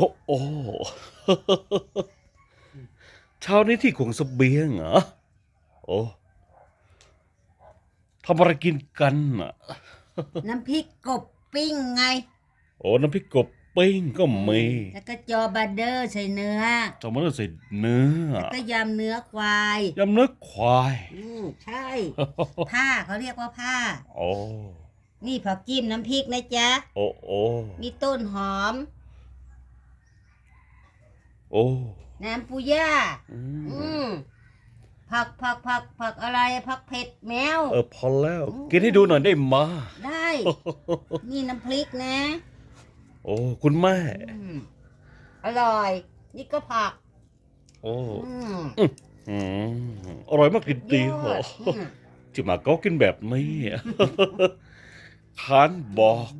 โอ้โอ้เช้านี้ที่ขวงเสบียงเหรอ โอ้ทำอะไรกินกันอะ น้ำพริกกบปิ้งไง โอ้ น้ำพริกกบปิ้งก็มี แล้วก็จอบัตเดอร์ใส่เนื้อจอมันใส่เนื้อ แล้วก็ยำเนื้อควาย ยำเนื้อควาย อืมใช่ ผ้าเขาเรียกว่าผ้า โอ้ นี่ผักจิ้มน้ำพริกนะจ๊ะ โอ้โอ้มีต้นหอม โอ้ น้ำปูย่าอือืมมผักผักผักผักอะไรผักเผ็ดแมว เออพอแล้ว กินให้ดูหน่อยได้มา ได้ นี่น้ำพริกนะโอ้คุณแม่ อืมอร่อย นี่ก็ผัก โอ้อืมอืมอร่อยมากกินตียเหรออดอืม ที่มาก็กินแบบนี้ขานบอก